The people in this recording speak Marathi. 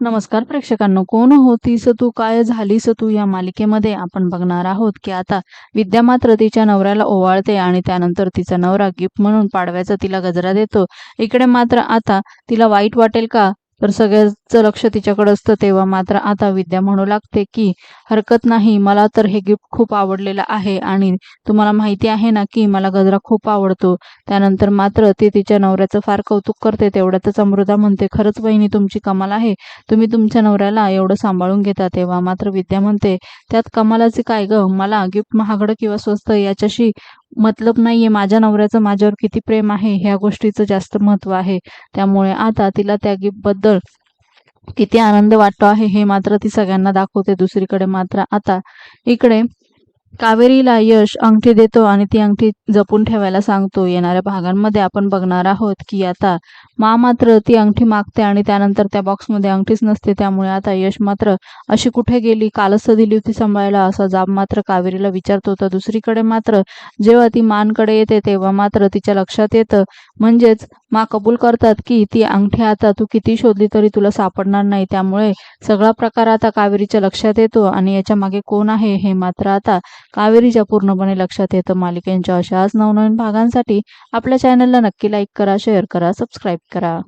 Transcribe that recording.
नमस्कार प्रेक्षकांनो कोण होतीस तू? काय झालीस तू या मालिकेमध्ये? आपण बघणार आहोत की आता विद्या मात्र तिच्या नवऱ्याला ओवाळते आणि त्यानंतर तिचा नवरा गिफ्ट म्हणून पाडव्याचा तिला गजरा देतो. इकडे मात्र आता तिला वाईट वाटेल का? तर सगळ्याचं लक्ष तिच्याकडे असतं तेव्हा मात्र आता विद्या म्हणू लागते की हरकत नाही. मला तर हे गिफ्ट खूप आवडलेलं आहे आणि तुम्हाला माहिती आहे ना की मला गजरा खूप आवडतो. त्यानंतर मात्र ती तिच्या नवऱ्याचं फार कौतुक करते. तेवढ्यातच अमृता म्हणते खरंच बहिणी तुमची कमाल आहे. तुम्ही तुमच्या नवऱ्याला एवढं सांभाळून घेता. तेव्हा मात्र विद्या म्हणते त्यात कमालाचे काय ग? मला गिफ्ट महागडं किंवा स्वस्त याच्याशी मतलब नाहीये. माझ्या नवऱ्याचं माझ्यावर किती प्रेम आहे ह्या गोष्टीचं जास्त महत्त्व आहे. त्यामुळे आता तिला त्या बद्दल किती आनंद वाटतो आहे हे मात्र ती सगळ्यांना दाखवते. दुसरीकडे मात्र आता इकडे कावेरीला यश अंगठी देतो आणि ती अंगठी जपून ठेवायला सांगतो. येणाऱ्या भागांमध्ये आपण बघणार आहोत की आता मा मात्र ती अंगठी मागते आणि त्यानंतर त्या बॉक्समध्ये अंगठीच नसते. त्यामुळे आता यश मात्र अशी कुठे गेली? कालच दिली होती सांभाळायला असा जाब मात्र कावेरीला विचारतो. तर दुसरीकडे मात्र जेव्हा ती मानकडे येते तेव्हा मात्र तिच्या लक्षात येतं. म्हणजेच मा कबूल करतात की ती अंगठी आता तू किती शोधली तरी तुला सापडणार नाही. त्यामुळे सगळा प्रकार आता कावेरीच्या लक्षात येतो. आणि याच्या मागे कोण आहे हे मात्र आता कावेरीच्या पूर्णपणे लक्षात येतं. मालिकेंच्या अशाच नवनवीन भागांसाठी आपल्या चॅनलला नक्की लाईक करा शेअर करा सबस्क्राईब करा.